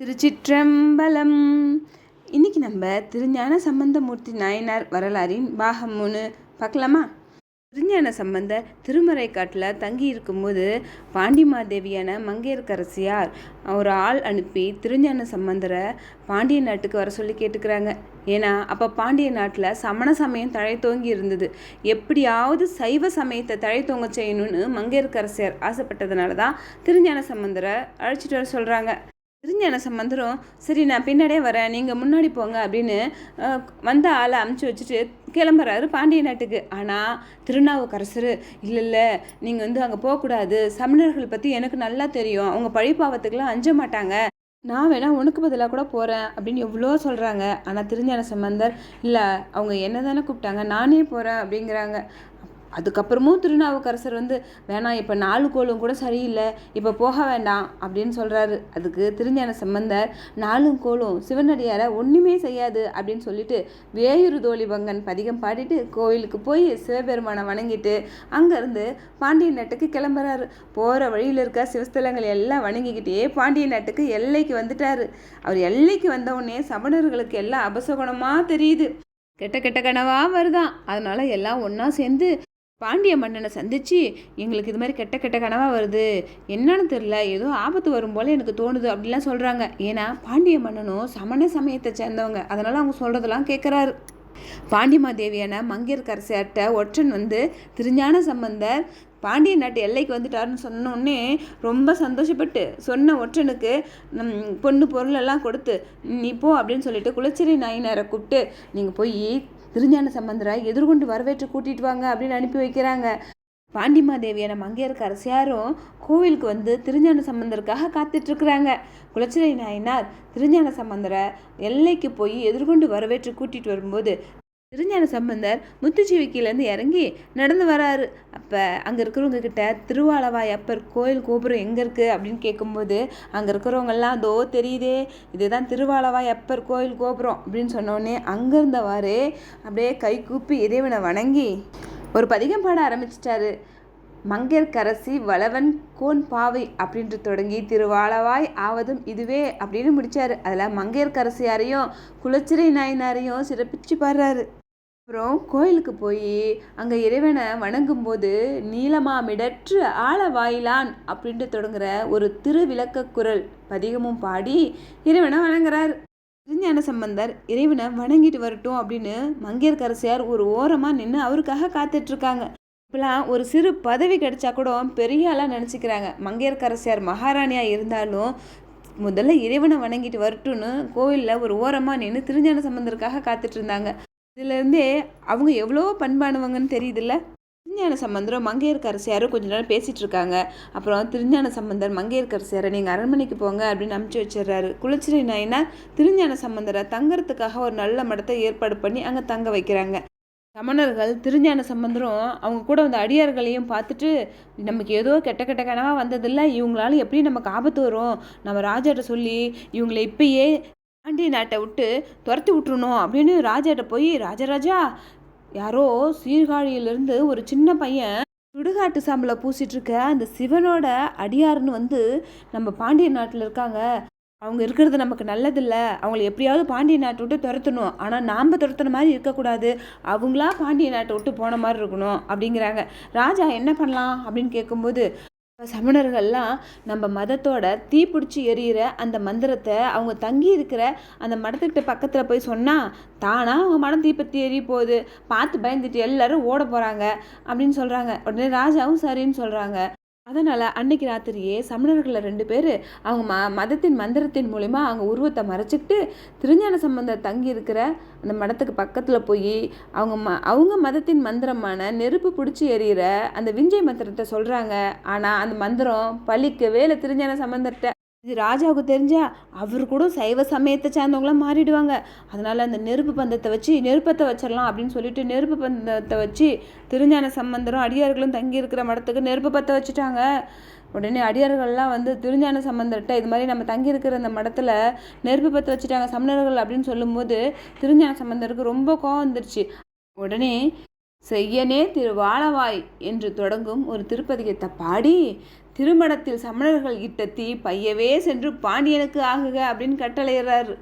திருச்சிற்றம்பலம். இன்னைக்கு நம்ம திருஞான சம்பந்தமூர்த்தி நாயனார் வரலாறின் பாகம் மூணு பார்க்கலாமா? திருஞான சம்பந்த திருமறை காட்டில் தங்கி இருக்கும்போது பாண்டிமாதேவியான மங்கையர்க்கரசியார் ஒரு ஆள் அனுப்பி திருஞான சம்பந்தரை பாண்டிய நாட்டுக்கு வர சொல்லி கேட்டுக்கிறாங்க. ஏன்னா அப்போ பாண்டிய நாட்டில் சமண சமயம் தழைத்தோங்கி இருந்தது. எப்படியாவது சைவ சமயத்தை தழைத்தோங்க செய்யணும்னு மங்கையர்க்கரசியார் ஆசைப்பட்டதுனால தான் திருஞான சம்பந்தரை அழைச்சிட்டு வர சொல்கிறாங்க திருஞான சம்பந்தரும் சரி நான் பின்னாடியே வரேன். நீங்கள் முன்னாடி போங்க அப்படின்னு வந்த ஆளை அமுச்சு வச்சுட்டு கிளம்புறாரு பாண்டிய நாட்டுக்கு. ஆனால் திருநாவுக்கரசர் இல்லை இல்லை நீங்கள் வந்து அங்கே போகக்கூடாது. சமணர்கள் பற்றி எனக்கு நல்லா தெரியும். அவங்க பழிப்பாவத்துக்கெல்லாம் அஞ்ச மாட்டாங்க. நான் வேணால் உனக்கு பதிலாக கூட போகிறேன் அப்படின்னு எவ்வளோ சொல்கிறாங்க ஆனால் திருஞான சம்பந்தர் இல்லை அவங்க என்ன தானே கூப்பிட்டாங்க. நானே போகிறேன் அப்படிங்கிறாங்க. அதுக்கப்புறமும் திருநாவுக்கரசர் வந்து வேணாம் இப்போ நாலு கோலும் கூட சரியில்லை இப்போ போக வேண்டாம் அப்படின்னு சொல்கிறாரு அதுக்கு திருஞான சம்பந்தர் நாலும் கோலும் சிவனடியாரை ஒன்றுமே செய்யாது அப்படின்னு சொல்லிட்டு வேயூர் தோழிபங்கன் பதிகம் பாடிட்டு கோயிலுக்கு போய் சிவபெருமானை வணங்கிட்டு அங்கேருந்து பாண்டிய நாட்டுக்கு கிளம்புறாரு. போகிற வழியில் இருக்க சிவஸ்தலங்கள் எல்லாம் வணங்கிக்கிட்டே பாண்டிய நாட்டுக்கு எல்லைக்கு வந்துட்டார். அவர் எல்லைக்கு வந்தவுடனே சமணர்களுக்கு எல்லாம் அபசகுணமாக தெரியுது. கெட்ட கெட்ட கனவாக வருதான். அதனால் எல்லாம் ஒன்றா சேர்ந்து பாண்டிய மன்னனை சந்திச்சு எங்களுக்கு இது மாதிரி கெட்ட கெட்ட கனவாக வருது. என்னன்னு தெரில ஏதோ ஆபத்து வரும் போல் எனக்கு தோணுது அப்படிலாம் சொல்கிறாங்க ஏன்னா பாண்டிய மன்னனும் சமண சமயத்தை சேர்ந்தவங்க. அதனால் அவங்க சொல்கிறதெல்லாம் கேட்குறாரு பாண்டியமாதேவியான மங்கையர்க்கரசியார்ட்ட ஒற்றன் வந்து திருஞான சம்பந்தர் பாண்டிய நாட்டு எல்லைக்கு வந்துட்டாருன்னு சொன்னோடனே ரொம்ப சந்தோஷப்பட்டு சொன்ன ஒற்றனுக்கு பொண்ணு பொருளெல்லாம் கொடுத்து நீ போ அப்படின்னு சொல்லிட்டு குலச்சிறை நாயினாரை கூப்பிட்டு நீங்கள் போய் திருஞான சம்பந்தரை எதிர்கொண்டு வரவேற்று கூட்டிட்டு வாங்க அப்படின்னு அனுப்பி வைக்கிறாங்க. பாண்டிமாதேவியான மங்கையருக்கு அரசியாரும் கோவிலுக்கு வந்து திருஞான சம்பந்தருக்காக காத்துட்ருக்குறாங்க குலச்சிரை நாயனார் திருஞான சம்பந்தரை எல்லைக்கு போய் எதிர்கொண்டு வரவேற்று கூட்டிகிட்டு வரும்போது திருஞான சம்பந்தர் முத்துச்சீவிக்கிலேருந்து இறங்கி நடந்து வராரு. அப்போ அங்கே இருக்கிறவங்க கிட்ட திருவாலவாய் அப்பர் கோயில் கோபுரம் எங்கே இருக்குது அப்படின்னு கேட்கும்போது அங்கே இருக்கிறவங்கெல்லாம் அதோ தெரியுதே இதுதான் திருவாலவாய் அப்பர் கோயில் கோபுரம். அப்படின்னு சொன்னோடனே அங்கே இருந்தவாறு அப்படியே கை கூப்பி இறைவனை வணங்கி ஒரு பதிகம் பாட ஆரம்பிச்சிட்டாரு. மங்கையர்க்கரசி வளவன் கோன் பாவை அப்படின்ட்டு தொடங்கி திருவாளவாய் ஆவதும் இதுவே அப்படின்னு முடித்தார் அதில் மங்கையர்கரசியாரையும் குலச்சிறை நாயனாரையும் சிறப்பிச்சு பாடுறாரு. அப்புறம் கோயிலுக்கு போய் அங்கே இறைவனை வணங்கும்போது நீலமாமிடற்று ஆழவாயிலான் அப்படின்ட்டு தொடங்குற ஒரு திருவிளக்க குரல் பதிகமும் பாடி இறைவனை வணங்குறார். திருஞான சம்பந்தர் இறைவனை வணங்கிட்டு வரட்டும் அப்படின்னு மங்கையர்கரசியார் ஒரு ஓரமாக நின்று அவருக்காக காத்துட்ருக்காங்க. இப்போலாம் ஒரு சிறு பதவி கிடைச்சா கூட பெரிய ஆளாக நினச்சிக்கிறாங்க. மங்கையர்கரசியார் மகாராணியாக இருந்தாலும் முதல்ல இறைவனை வணங்கிட்டு வரட்டும்னு கோவிலில் ஒரு ஓரமாக நின்று திருஞான சம்பந்தருக்காக காத்துட்ருந்தாங்க. இதுலேருந்தே அவங்க எவ்வளோ பண்பானவங்கன்னு தெரியுதுல்ல? திருஞான சம்பந்தரும் மங்கையர்க்கரசியாரும் கொஞ்ச நேரம் பேசிகிட்டு இருக்காங்க அப்புறம் திருஞான சம்பந்தர் மங்கையர்க்கரசியாரை நீங்கள் அரண்மனைக்கு போங்க அப்படின்னு அனுப்பிச்சு வச்சிடுறாரு குலச்சிறை நாயனார் திருஞான சம்பந்தரை தங்கறதுக்காக ஒரு நல்ல மடத்தை ஏற்பாடு பண்ணி அங்கே தங்க வைக்கிறாங்க. சமணர்கள் திருஞான சம்பந்தரும் அவங்க கூட வந்த அடியார்களையும் பார்த்துட்டு நமக்கு ஏதோ கெட்ட கெட்ட கனவாக வந்ததில்ல. இவங்களால எப்படி நமக்கு ஆபத்து வரும். நம்ம ராஜாட்ட சொல்லி இவங்களை இப்பயே பாண்டிய நாட்டை விட்டு துரத்தி விட்டுருணும் அப்படின்னு ராஜாட்ட போய் ராஜராஜா யாரோ சீர்காழியிலிருந்து ஒரு சின்ன பையன் சுடுகாட்டு சாம்பலை பூசிட்டு இருக்க அந்த சிவனோட அடியாருன்னு வந்து நம்ம பாண்டிய நாட்டில் இருக்காங்க. அவங்க இருக்கிறது நமக்கு நல்லதில்லை. அவங்கள எப்படியாவது பாண்டிய நாட்டை விட்டு துரத்தணும். ஆனால் நாம் துரத்துன மாதிரி இருக்கக்கூடாது. அவங்களா பாண்டிய நாட்டை விட்டு போன மாதிரி இருக்கணும். அப்படிங்கிறாங்க. ராஜா என்ன பண்ணலாம் அப்படின்னு கேட்கும்போது இப்போ சமணர்கள்லாம் நம்ம மதத்தோட தீப்பிடிச்சி எரியிற அந்த மந்திரத்தை அவங்க தங்கி இருக்கிற அந்த மடத்துக்கிட்ட பக்கத்தில் போய் சொன்னால் தானாக அவங்க மடம் தீப்பத்தி எரிய போகுது. பார்த்து பயந்துட்டு எல்லாரும் ஓட போகிறாங்க அப்படின்னு சொல்கிறாங்க உடனே ராஜாவும் சரின்னு சொல்கிறாங்க அதனால் அன்னைக்கு ராத்திரியே சமணர்களில் ரெண்டு பேர் அவங்க ம மதத்தின் மந்திரத்தின் மூலிமா அவங்க உருவத்தை மறைச்சிக்கிட்டு திருஞான சம்பந்த தங்கி இருக்கிற அந்த மடத்துக்கு பக்கத்தில் போய் அவங்க ம அவங்க மதத்தின் மந்திரமான நெருப்பு பிடிச்சி எரியிற அந்த விஞ்சை மந்திரத்தை சொல்கிறாங்க ஆனால் அந்த மந்திரம் பலிக்கவே இல்லை திருஞான சம்பந்தர்கிட்ட இது ராஜாவுக்கு தெரிஞ்சா அவர் கூட சைவ சமயத்தை சேர்ந்தவங்களாம் மாறிடுவாங்க. அதனால் அந்த நெருப்பு பந்தத்தை வச்சு நெருப்பத்தை வச்சிடலாம் அப்படின்னு சொல்லிட்டு நெருப்பு பந்தத்தை வச்சு திருஞான சம்பந்தரும் அடியார்களும் தங்கி இருக்கிற மடத்துக்கு நெருப்பு பற்ற வச்சுட்டாங்க. உடனே அடியார்கள்லாம் வந்து திருஞான சம்பந்தர்கிட்ட இது மாதிரி நம்ம தங்கியிருக்கிற அந்த மடத்தில் நெருப்பு பற்ற வச்சுட்டாங்க சமணர்கள் அப்படின்னு சொல்லும்போது திருஞான சம்பந்தருக்கு ரொம்ப கோவம் வந்துருச்சு. உடனே செய்யனே திரு வாழவாய் என்று தொடங்கும் ஒரு திருப்பதிகத்தை பாடி திருமணத்தில் சமணர்கள் இட்ட தீ பையவே சென்று பாண்டியனுக்கு ஆகுக அப்படின்னு கட்டளையிறார்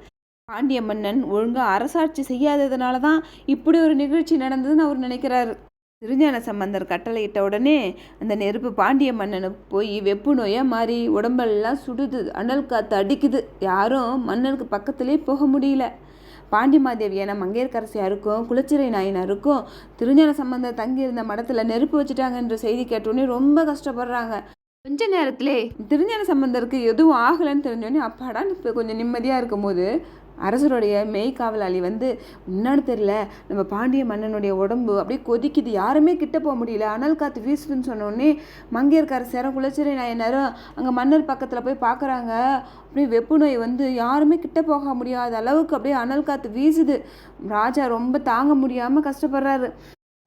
பாண்டிய மன்னன் ஒழுங்காக அரசாட்சி செய்யாததுனால தான் இப்படி ஒரு நிகழ்ச்சி நடந்ததுன்னு அவர் நினைக்கிறாரு. திருஞான சம்பந்தர் கட்டளையிட்ட உடனே அந்த நெருப்பு பாண்டிய மன்னனுக்கு போய் வெப்பு நோயாக மாறி உடம்பெல்லாம் சுடுது அனல் காற்று அடிக்குது. யாரும் மன்னனுக்கு பக்கத்திலே போக முடியல. பாண்டிமாதேவியான மங்கையர்கரசியாருக்கும் குலச்சிறை நாயனாருக்கும் திருஞான சம்பந்தர் தங்கியிருந்த மடத்தில் நெருப்பு வச்சுட்டாங்கன்ற செய்தி கேட்டோன்னே ரொம்ப கஷ்டப்படுறாங்க. கொஞ்ச நேரத்திலே திருஞான சம்பந்தருக்கு எதுவும் ஆகலைன்னு தெரிஞ்சோடனே அப்பாடான்னு இப்போ கொஞ்சம் நிம்மதியாக இருக்கும்போது அரசருடைய மெய்காவலாளி வந்து முன்னாடி தெரியல நம்ம பாண்டிய மன்னனுடைய உடம்பு அப்படியே கொதிக்குது. யாருமே கிட்ட போக முடியல. அனல் காத்து வீசுதுன்னு சொன்னோடனே மங்கையர்கரசரும் குலச்சிறை நாயனரும் அங்கே மன்னர் பக்கத்தில் போய் பார்க்குறாங்க அப்படியே வெப்பு நோய் வந்து யாருமே கிட்ட போக முடியாத அளவுக்கு அப்படியே அனல் காத்து வீசுது. ராஜா ரொம்ப தாங்க முடியாமல் கஷ்டப்படுறாரு.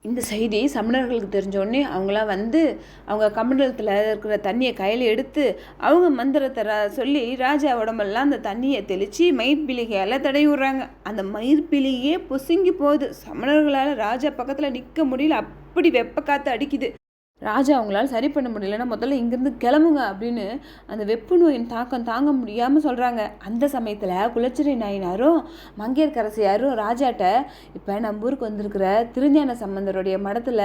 இந்த செய்தி சமணர்களுக்கு தெரிஞ்சோடனே அவங்களாம் வந்து அவங்க கமண்டலத்தில் இருக்கிற தண்ணியை கையில் எடுத்து அவங்க மந்திரத்தை ரா சொல்லி ராஜா உடம்பெல்லாம் அந்த தண்ணியை தெளித்து மயிர்பிளிகையால் தடவி விடுறாங்க. அந்த மயிர்பிளிகையே பொசுங்கி போகுது. சமணர்களால் ராஜா பக்கத்தில் நிற்க முடியல. அப்படி வெப்ப காற்று அடிக்குது. ராஜா அவங்களால சரி பண்ண முடியலன்னா முதல்ல இங்கேருந்து கிளம்புங்க அப்படின்னு அந்த வெப்பு நோயின் தாக்கம் தாங்க முடியாமல் சொல்கிறாங்க அந்த சமயத்தில் குலச்சிறை நாயனாரும் மங்கையர்கரசியாரும் ராஜாட்ட இப்போ நம்ம ஊருக்கு வந்திருக்கிற திருஞான சம்பந்தருடைய மடத்தில்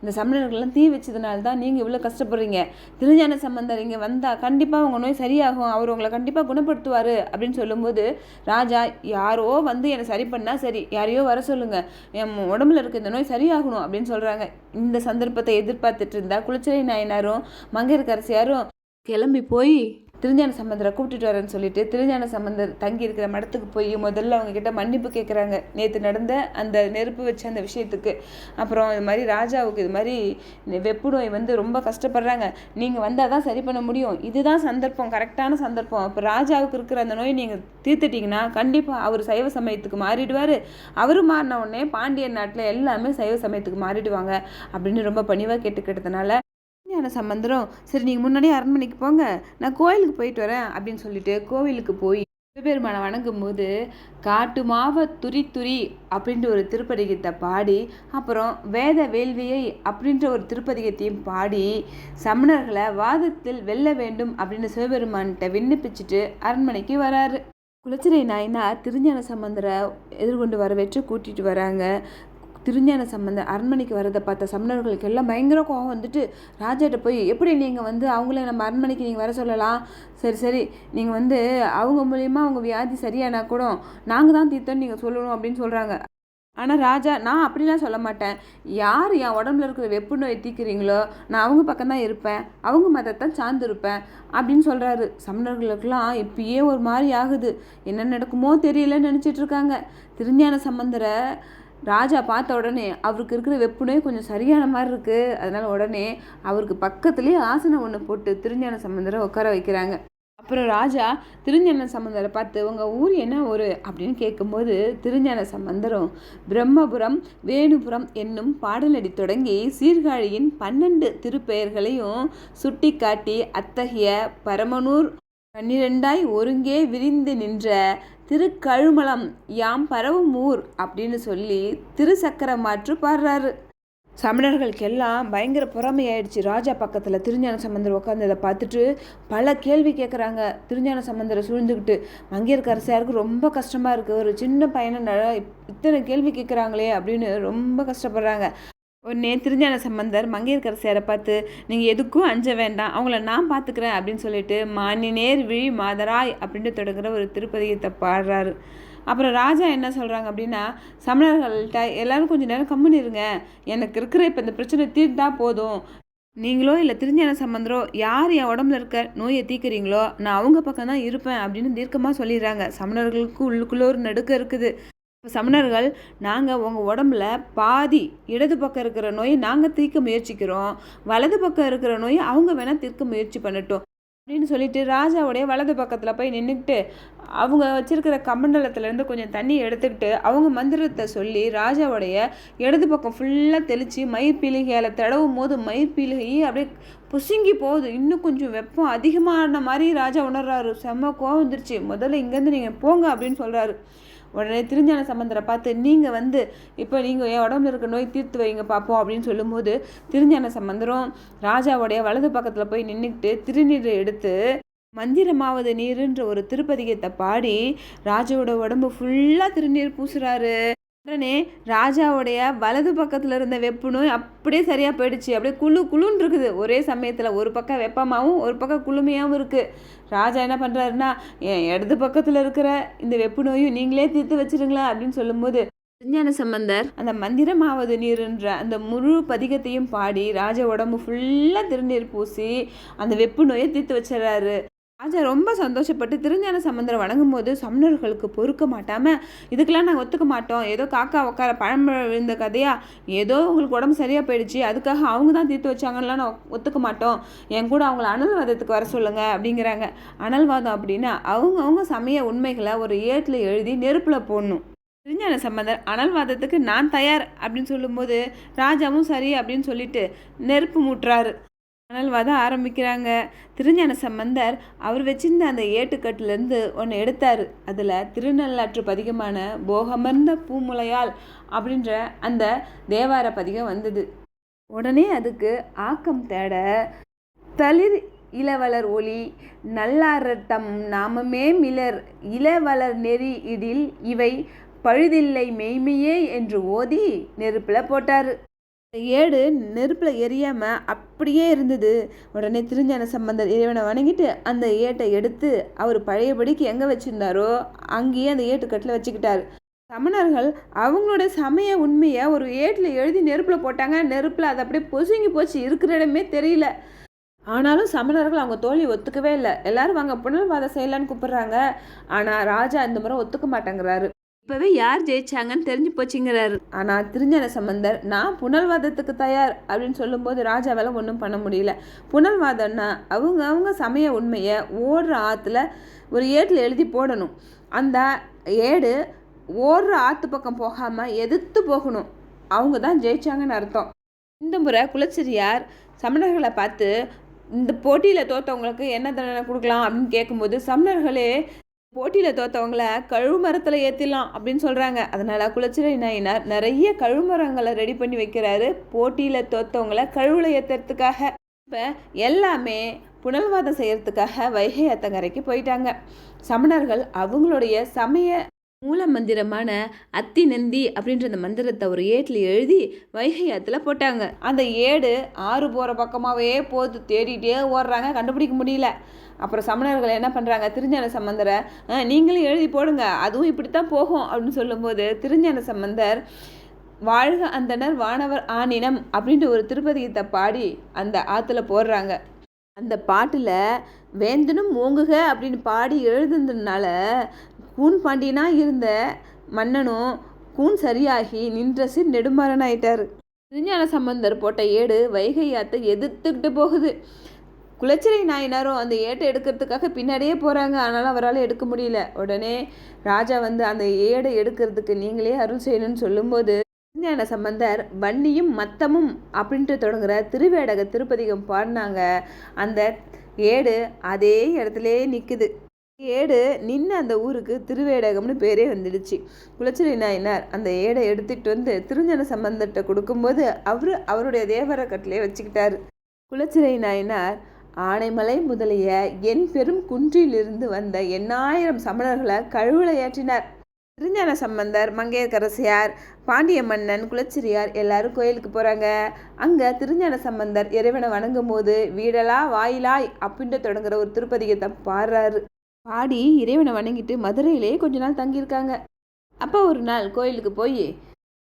இந்த சமணர்கள்லாம் தீ வச்சதுனால தான் நீங்கள் இவ்வளோ கஷ்டப்படுறீங்க. திருஞான சம்பந்தர் இங்கே வந்தால் கண்டிப்பாக உங்கள் நோய் சரியாகும். அவர் உங்களை கண்டிப்பாக குணப்படுத்துவார் அப்படின்னு சொல்லும்போது ராஜா யாரோ வந்து என்னை சரி பண்ணால் சரி. யாரையோ வர சொல்லுங்கள் என் உடம்புல இருக்க இந்த நோய் சரியாகணும் அப்படின்னு சொல்கிறாங்க இந்த சந்தர்ப்பத்தை எதிர்பார்த்துட்டு இருந்தா குளிச்சலை நாயனாரும் மங்கையர்கரசியாரும் கிளம்பி போய் திருஞான சம்பந்தரை கூப்பிட்டுட்டு வரேன்னு சொல்லிட்டு திருஞான சம்பந்தர் தங்கி இருக்கிற மடத்துக்கு போய் முதல்ல அவங்க கிட்ட மன்னிப்பு கேட்குறாங்க நேற்று நடந்த அந்த நெருப்பு வச்ச அந்த விஷயத்துக்கு. அப்புறம் இது மாதிரி ராஜாவுக்கு இது மாதிரி நெ- வெப்பு நோய் வந்து ரொம்ப கஷ்டப்படுறாங்க. நீங்கள் வந்தால் தான் சரி பண்ண முடியும். இதுதான் சந்தர்ப்பம் கரெக்டான சந்தர்ப்பம். அப்போ ராஜாவுக்கு இருக்கிற அந்த நோய் நீங்கள் தீர்த்துட்டிங்கன்னா கண்டிப்பாக அவர் சைவ சமயத்துக்கு மாறிடுவார். அவர் மாறின உடனே பாண்டியன் நாட்டில் எல்லாமே சைவ சமயத்துக்கு மாறிடுவாங்க அப்படின்னு ரொம்ப பணிவாக கேட்டுக்கிட்டதுனால ஞான சம்பந்தரும் சரி நீங்கள் முன்னாடியே அரண்மனைக்கு போங்க. நான் கோயிலுக்கு போயிட்டு வரேன் அப்படின்னு சொல்லிட்டு கோவிலுக்கு போய் சிவபெருமானை வணங்கும் போது காட்டு மாவ துரி துரி அப்படின்ற ஒரு திருப்பதிகத்தை பாடி அப்புறம் வேத வேள்வியை அப்படின்ற ஒரு திருப்பதிகத்தையும் பாடி சமணர்களை வாதத்தில் வெல்ல வேண்டும் அப்படின்னு சிவபெருமான்கிட்ட விண்ணப்பிச்சுட்டு அரண்மனைக்கு வராரு. குலச்சிறை நாயனார் திருஞான சம்பந்தரை எதிர்கொண்டு வரவேற்று கூட்டிகிட்டு வராங்க. திருஞான சம்பந்த அரண்மனைக்கு வரதை பார்த்த சமணர்களுக்கு எல்லாம் பயங்கர கோவம் வந்துட்டு ராஜாட்ட போய் எப்படி நீங்கள் வந்து அவங்கள நம்ம அரண்மனைக்கு நீங்கள் வர சொல்லலாம்? சரி சரி நீங்கள் வந்து அவங்க மூலயமா அவங்க வியாதி சரியானா கூட நாங்கள் தான் தீர்த்தோன்னு நீங்கள் சொல்லணும் அப்படின்னு சொல்கிறாங்க ஆனால் ராஜா நான் அப்படிலாம் சொல்ல மாட்டேன். யார் என் உடம்புல இருக்கிற வெப்பு நோய் தீக்கிறீங்களோ நான் அவங்க பக்கம் தான் இருப்பேன். அவங்க மதத்தை சார்ந்து இருப்பேன் அப்படின்னு சொல்கிறாரு சமணர்களுக்கெல்லாம் இப்பயே ஒரு மாதிரி ஆகுது. என்ன நடக்குமோ தெரியலன்னு நினச்சிட்டு இருக்காங்க. திருஞான சம்பந்தரை ராஜா பார்த்த உடனே அவருக்கு இருக்கிற வெப்புனே கொஞ்சம் சரியான மாதிரி இருக்குது அதனால் உடனே அவருக்கு பக்கத்துலேயே ஆசனம் ஒன்று போட்டு திருஞான சம்பந்தரை உட்கார வைக்கிறாங்க. அப்புறம் ராஜா திருஞான சம்பந்தரை பார்த்து உங்கள் ஊர் என்ன ஊர்? அப்படின்னு கேட்கும்போது திருஞான சம்பந்தரும் பிரம்மபுரம் வேணுபுரம் என்னும் பாடலடி தொடங்கி சீர்காழியின் பன்னெண்டு திருப்பெயர்களையும் சுட்டி காட்டி அத்தகைய பரமனூர் பன்னிரெண்டாய் ஒருங்கே விரிந்து நின்ற திருக்கழுமலம் யாம் பரவும் ஊர் அப்படின்னு சொல்லி திருசக்கரம் மாற்று பாடுறாரு. சமணர்களுக்கெல்லாம் பயங்கர பொறாமையாயிடுச்சு. ராஜா பக்கத்தில் திருஞான சம்பந்தர் உட்காந்ததை பார்த்துட்டு பல கேள்வி கேட்குறாங்க திருஞான சம்பந்தரை சூழ்ந்துக்கிட்டு மங்கையர்கரசியாருக்கு ரொம்ப கஷ்டமாக இருக்குது ஒரு சின்ன பையனை இத்தனை கேள்வி கேட்குறாங்களே அப்படின்னு ரொம்ப கஷ்டப்படுறாங்க. உடனே திருஞான சம்பந்தர் மங்கையர்கரசியாரை பார்த்து நீங்கள் எதுக்கும் அஞ்ச வேண்டாம். அவங்கள நான் பார்த்துக்கிறேன் அப்படின்னு சொல்லிட்டு மானினேர் விழி மாதராய் அப்படின்ட்டு தொடங்குற ஒரு திருப்பதியத்தை பாடுறாரு. அப்புறம் ராஜா என்ன சொல்கிறாங்க அப்படின்னா சமணர்கள்ட்ட எல்லாரும் கொஞ்சம் நேரம் கம்முன்னு இருங்க. எனக்கு இருக்கிற இப்போ இந்த பிரச்சனை தீர்ந்தா போதும். நீங்களோ இல்லை திருஞான சம்பந்தரோ யார் என் உடம்புல இருக்க நோயை தீர்க்குறீங்களோ நான் அவங்க பக்கம் தான் இருப்பேன் அப்படின்னு தீர்க்கமாக சொல்லிடுறாங்க. சமணர்களுக்கு உள்ளுக்குள்ளே ஒரு நடுக்க இருக்குது. சமணர்கள் நாங்கள் உங்கள் உடம்புல பாதி இடது பக்கம் இருக்கிற நோயை நாங்கள் தீர்க்க முயற்சிக்கிறோம். வலது பக்கம் இருக்கிற நோயை அவங்க வேணால் தீர்க்க முயற்சி பண்ணட்டும். அப்படின்னு சொல்லிட்டு ராஜாவுடைய வலது பக்கத்தில் போய் நின்றுக்கிட்டு அவங்க வச்சுருக்கிற கமண்டலத்துலேருந்து கொஞ்சம் தண்ணி எடுத்துக்கிட்டு அவங்க மந்திரத்தை சொல்லி ராஜாவுடைய இடது பக்கம் ஃபுல்லாக தெளித்து மயிர் பீலிகையால் தடவும் போது மயிர் பீலிகையே அப்படியே புசுங்கி போகுது. இன்னும் கொஞ்சம் வெப்பம் அதிகமான மாதிரி ராஜா உணர்றாரு. செம்ம கோவம் வந்துருச்சு. முதல்ல இங்கேருந்து நீங்கள் போங்க அப்படின்னு சொல்கிறாரு உடனே திருஞான சம்பந்தரை பார்த்து நீங்கள் வந்து இப்போ நீங்கள் என் உடம்புல இருக்க நோய் தீர்த்து வைங்க பார்ப்போம் அப்படின்னு சொல்லும்போது திருஞான சம்பந்தரும் ராஜாவுடைய வலது பக்கத்தில் போய் நின்றுக்கிட்டு திருநீரை எடுத்து மந்திரமாவது நீருன்ற ஒரு திருப்பதிகத்தை பாடி ராஜாவோட உடம்பு ஃபுல்லாக திருநீர் பூசுகிறாரு உடனே ராஜாவுடைய வலது பக்கத்தில் இருந்த வெப்பு நோய் அப்படியே சரியாக போயிடுச்சு. அப்படியே குழு குழுன்னு இருக்குது. ஒரே சமயத்தில் ஒரு பக்கம் வெப்பமாகவும் ஒரு பக்கம் குளுமையாகவும் இருக்குது ராஜா என்ன பண்ணுறாருன்னா என் இடது பக்கத்தில் இருக்கிற இந்த வெப்பு நோயும் நீங்களே தீர்த்து வச்சிருங்களா? அப்படின்னு சொல்லும்போது விஞ்ஞான சம்பந்தர் அந்த மந்திரமாவது நீருன்ற அந்த முழு பதிகத்தையும் பாடி ராஜா உடம்பு ஃபுல்லாக திருநீர் பூசி அந்த வெப்பு நோயை தீர்த்து வச்சிடறாரு. ராஜா ரொம்ப சந்தோஷப்பட்டு திருஞான சம்பந்தரை வணங்கும் போது சமணர்களுக்கு பொறுக்க மாட்டாமல் இதுக்கெல்லாம் நாங்கள் ஒத்துக்க மாட்டோம். ஏதோ காக்கா உட்கார பழம்பழ விழுந்த கதையா ஏதோ உங்களுக்கு உடம்பு சரியாக போயிடுச்சு அதுக்காக அவங்க தான் தீர்த்து வச்சாங்கலாம் நான் ஒத்துக்க மாட்டோம். என் கூட அவங்கள அனல்வாதத்துக்கு வர சொல்லுங்கள் அப்படிங்கிறாங்க. அனல்வாதம் அப்படின்னா அவங்க அவங்க சமய உண்மைகளை ஒரு ஏட்டில் எழுதி நெருப்பில் போடணும். திருஞான சம்பந்தர் அனல்வாதத்துக்கு நான் தயார் அப்படின்னு சொல்லும்போது ராஜாவும் சரி அப்படின்னு சொல்லிட்டு நெருப்பு மூட்டுறாரு. அனல்வாதம் ஆரம்பிக்கிறாங்க. திருஞான சம்பந்தர் அவர் வச்சிருந்த அந்த ஏட்டுக்கட்டிலேருந்து ஒன்று எடுத்தார். அதில் திருநள்ளாற்று பதிகமான போகமர்ந்த பூமுலையால் அப்படின்ற அந்த தேவார பதிகம் வந்தது. உடனே அதுக்கு ஆக்கம் தேட தளிர் இளவலர் ஒளி நல்லாரட்டம் நாமமே மிளர் இளவலர் நெறி இடில் இவை பழுதில்லை மெய்மையே என்று ஓதி நெருப்பில் போட்டார். ஏடு நெருப்பில் எரியாமல் அப்படியே இருந்தது. உடனே திருஞான சம்பந்தர் இறைவனை வணங்கிட்டு அந்த ஏட்டை எடுத்து அவர் பழையபடிக்கு எங்கே வச்சுருந்தாரோ அங்கேயே அந்த ஏட்டுக்கட்டில் வச்சுக்கிட்டார். சமணர்கள் அவங்களோட சமய உண்மையை ஒரு ஏட்டில் எழுதி நெருப்பில் போட்டாங்க. நெருப்பில் அது அப்படியே பொசுங்கி போச்சு. இருக்கிற இடமே தெரியல. ஆனாலும் சமணர்கள் அவங்க தோல்வி ஒத்துக்கவே இல்லை. எல்லாரும் வாங்க புனல்வாதம் செய்யலான்னு கூப்பிட்றாங்க. ஆனால் ராஜா இந்த முறை ஒத்துக்க மாட்டேங்கிறாரு. இப்போவே யார் ஜெயிச்சாங்கன்னு தெரிஞ்சு போச்சுங்கிறாரு. ஆனால் திருஞான சம்பந்தர் நான் புனல்வாதத்துக்கு தயார் அப்படின்னு சொல்லும்போது ராஜாவால் ஒன்றும் பண்ண முடியல. புனல்வாதம்னா அவங்க அவங்க சமய உண்மையை ஓடுற ஆற்றுல ஒரு ஏட்டில் எழுதி போடணும். அந்த ஏடு ஓடுற ஆற்று பக்கம் போகாமல் எதிர்த்து போகணும். அவங்க தான் ஜெயிச்சாங்கன்னு அர்த்தம். இந்த முறை குலச்சிரியார் சமணர்களை பார்த்து இந்த போட்டியில் தோற்றவங்களுக்கு என்ன தண்டனை கொடுக்கலாம்? அப்படின்னு கேட்கும்போது சமணர்களே போட்டியில் தோற்றவங்கள கழுமரத்தில் ஏற்றிடலாம் அப்படின்னு சொல்கிறாங்க அதனால் குளச்சிரை நாயினார் நிறைய கழுமரங்களை ரெடி பண்ணி வைக்கிறாரு போட்டியில் தோற்றவங்கள கழுவில் ஏற்றுறதுக்காக இப்போ எல்லாமே புனல்வாதம் செய்கிறதுக்காக வைகை அத்தங்கரைக்கு போயிட்டாங்க. சமணர்கள் அவங்களுடைய சமய மூல மந்திரமான அத்தி நந்தி அப்படின்ற அந்த மந்திரத்தை ஒரு ஏட்டில் எழுதி வைகை ஆற்றுல போட்டாங்க. அந்த ஏடு ஆறு போகிற பக்கமாகவே போது தேடிட்டே ஓடுறாங்க. கண்டுபிடிக்க முடியல. அப்புறம் சமணர்கள் என்ன பண்ணுறாங்க திருஞான சம்பந்தரை நீங்களும் எழுதி போடுங்க. அதுவும் இப்படித்தான் போகும் அப்படின்னு சொல்லும்போது திருஞான சம்பந்தர் வாழ்க அந்தனர் வானவர் ஆனினம் அப்படின்ற ஒரு திருப்பதியத்தை பாடி அந்த ஆற்றுல போடுறாங்க. அந்த பாட்டில் வேந்தனும் ஓங்குக அப்படின்னு பாடி எழுதுனதுனால கூன் பாண்டியனாக இருந்த மன்னனும் கூன் சரியாகி நின்றசி நெடுமாறன் ஆயிட்டார் திருஞான சம்பந்தர் போட்ட ஏடு வைகை ஆற்றை எதிர்த்துக்கிட்டு போகுது. குளச்சிரை நாயினாரும் அந்த ஏட்டை எடுக்கிறதுக்காக பின்னாடியே போகிறாங்க ஆனாலும் அவரால் எடுக்க முடியல. உடனே ராஜா வந்து அந்த ஏடை எடுக்கிறதுக்கு நீங்களே அருள் செய்யணும்னு சொல்லும்போது திருஞான சம்பந்தர் வன்னியும் மத்தமும் அப்படின்ட்டு தொடங்குற திருவேடக திருப்பதிகம் பாடினாங்க. அந்த ஏடு அதே இடத்துலே நிற்குது ஏடு நின்று அந்த ஊருக்கு திருவேடகம்னு பேரே வந்துடுச்சு. குலச்சிரி நாயனார் அந்த ஏடை எடுத்துகிட்டு வந்து திருஞான சம்பந்தர்கிட்ட கொடுக்கும்போது அவர் அவருடைய தேவர கட்டிலே வச்சுக்கிட்டாரு. குலச்சிரை நாயனார் ஆனைமலை முதலிய என் பெரும் குன்றிலிருந்து வந்த எண்ணாயிரம் சமணர்களை கழுவுல ஏற்றினார். திருஞான சம்பந்தர் மங்கையர்கரசியார் பாண்டிய மன்னன் குலச்சிரியார் எல்லாரும் கோயிலுக்கு போகிறாங்க அங்கே திருஞான சம்பந்தர் இறைவனை வணங்கும் போது வீடலா வாயிலாய் அப்படின்ட்டு தொடங்குற ஒரு திருப்பதிகத்தை பாடுறாரு. பாடி இறைவனை வணங்கிட்டு மதுரையிலே கொஞ்ச நாள் தங்கியிருக்காங்க. அப்போ ஒரு நாள் கோயிலுக்கு போய்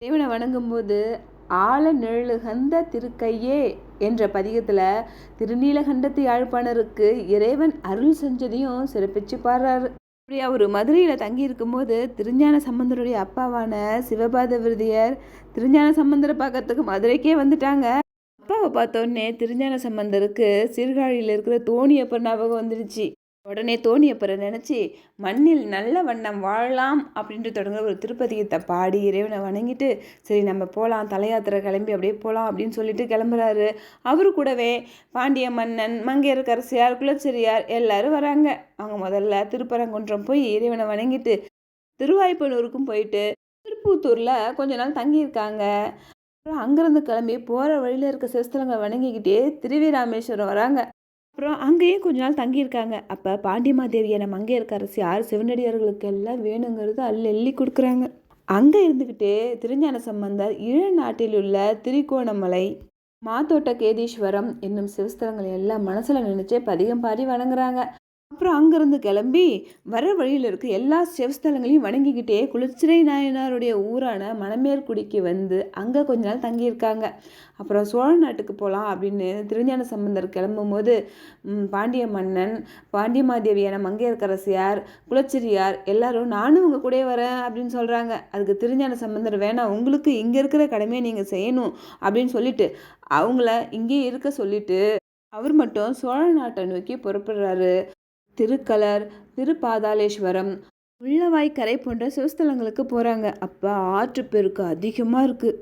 இறைவனை வணங்கும்போது ஆழ நிழலுகந்த திருக்கையே என்ற பதிகத்தில் திருநீலகண்டத்து யாழ்ப்பாணருக்கு இறைவன் அருள் செஞ்சதையும் சிறப்பிச்சு பாடுறாரு. அப்படி அவர் மதுரையில் தங்கியிருக்கும்போது திருஞான சம்பந்தருடைய அப்பாவான சிவபாத விருதியர் திருஞான சம்பந்தரை பார்க்கறதுக்கு மதுரைக்கே வந்துட்டாங்க. அப்பாவை பார்த்தோன்னே திருஞான சம்பந்தருக்கு சீர்காழியில் இருக்கிற தோணி தோணியப்பர் ஞாபகம் வந்துடுச்சு. உடனே தோணியப்பரை நினச்சி மண்ணில் நல்ல வண்ணம் வாழலாம் அப்படின்ட்டு தொடங்குற ஒரு திருப்பதியத்தை பாடி இறைவனை வணங்கிட்டு சரி நம்ம போகலாம் தலையாத்திரை கிளம்பி அப்படியே போகலாம் அப்படின்னு சொல்லிட்டு கிளம்புறாரு. அவரு கூடவே பாண்டிய மன்னன் மங்கையரசரசியார் குலச்செரியார் எல்லாரும் வராங்க. அவங்க முதல்ல திருப்பரங்குன்றம் போய் இறைவனை வணங்கிட்டு திருவாய்ப்பனூருக்கும் போயிட்டு திருப்பூத்தூரில் கொஞ்ச நாள் தங்கியிருக்காங்க. அப்புறம் அங்கேருந்து கிளம்பி போகிற வழியில் இருக்க சிவஸ்தலங்களை வணங்கிக்கிட்டே திருவிராமேஸ்வரம் வராங்க. அப்புறம் அங்கேயும் கொஞ்ச நாள் தங்கியிருக்காங்க. அப்போ பாண்டியமாதேவியை நம்ம அங்கே இருக்க அரசியார் சிவனடியார்களுக்கு எல்லாம் வேணுங்கிறது அள்ளி எள்ளி கொடுக்குறாங்க. அங்கே இருந்துக்கிட்டே திருஞான சம்பந்தர் ஈழ நாட்டில் உள்ள திரிகோணமலை மாத்தோட்ட கேதீஸ்வரம் என்னும் சிவஸ்தலங்களை எல்லாம் மனசில் நினச்சே பதிகம் பாடி வணங்குறாங்க. அப்புறம் அங்கேருந்து கிளம்பி வர வழியில் இருக்க எல்லா சிவஸ்தலங்களையும் வணங்கிக்கிட்டே குளிச்சிரை நாயனாருடைய ஊரான மணமேற்குடிக்கு வந்து அங்கே கொஞ்ச நாள் தங்கியிருக்காங்க. அப்புறம் சோழ நாட்டுக்கு போகலாம் அப்படின்னு திருஞான சம்பந்தர் கிளம்பும்போது பாண்டிய மன்னன் பாண்டியமாதேவியான மங்கையர்க்கரசியார் குலச்சிரியார் எல்லாரும் நானும் உங்கள் கூடயே வரேன் அப்படின்னு சொல்கிறாங்க அதுக்கு திருஞான சம்பந்தர் வேணாம் உங்களுக்கு இங்கே இருக்கிற கடமையை நீங்கள் செய்யணும் அப்படின்னு சொல்லிட்டு அவங்கள இங்கேயே இருக்க சொல்லிட்டு அவர் மட்டும் சோழ நாட்டை நோக்கி புறப்படுறாரு. திருக்கலர் திருப்பாதாளேஸ்வரம் உள்ளவாய்க்கரை போன்ற சிவஸ்தலங்களுக்கு போகிறாங்க அப்போ ஆற்றுப்பெருக்கு அதிகமாக இருக்குது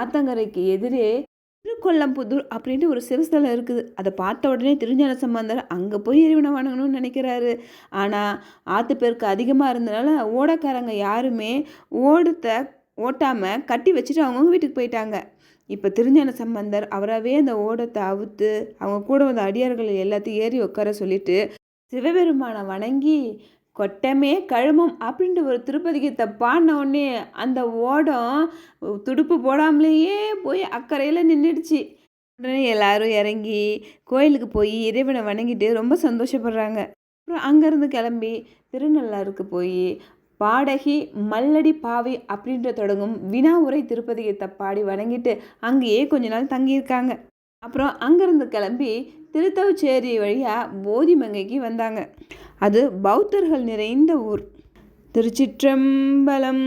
ஆத்தங்கரைக்கு எதிரே திருக்கொல்லம்புதூர் அப்படின்ட்டு ஒரு சிவஸ்தலம் இருக்குது. அதை பார்த்த உடனே திருஞான சம்பந்தர் அங்கே போய் இறைவனை வணங்கணும்னு நினைக்கிறாரு. ஆனால் ஆற்றுப்பெருக்கு அதிகமாக இருந்தனால ஓடக்காரங்க யாருமே ஓடத்தை ஓட்டாமல் கட்டி வச்சுட்டு அவங்கவுங்க வீட்டுக்கு போயிட்டாங்க. இப்போ திருஞான சம்பந்தர் அவராகவே அந்த ஓடத்தை அவுத்து அவங்க கூட வந்த அடியார்கள் எல்லாத்தையும் ஏறி உட்கார சொல்லிட்டு சிவபெருமானை வணங்கி கொட்டமே கழுமம் அப்படின்ட்டு ஒரு திருப்பதி கீத்தை பாடின உடனே அந்த ஓடம் துடுப்பு போடாமலேயே போய் அக்கறையில் நின்றுடுச்சு உடனே எல்லாரும் இறங்கி கோயிலுக்கு போய் இறைவனை வணங்கிட்டு ரொம்ப சந்தோஷப்படுறாங்க. அப்புறம் அங்கேருந்து கிளம்பி திருநள்ளாருக்கு போய் பாடகி மல்லடி பாவி அப்படின்ற தொடங்கும் வினா உரை திருப்பதி கீத்தை பாடி வணங்கிட்டு அங்கேயே கொஞ்ச நாள் தங்கியிருக்காங்க. அப்புறம் அங்கேருந்து கிளம்பி திருத்தவுச்சேரி வழியாக போதிமங்கைக்கு வந்தாங்க. அது பௌத்தர்கள் நிறைந்த ஊர். திருச்சிற்றம்பலம்.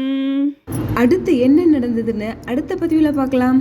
அடுத்து என்ன நடந்ததுன்னு அடுத்த பதிவில் பார்க்கலாம்.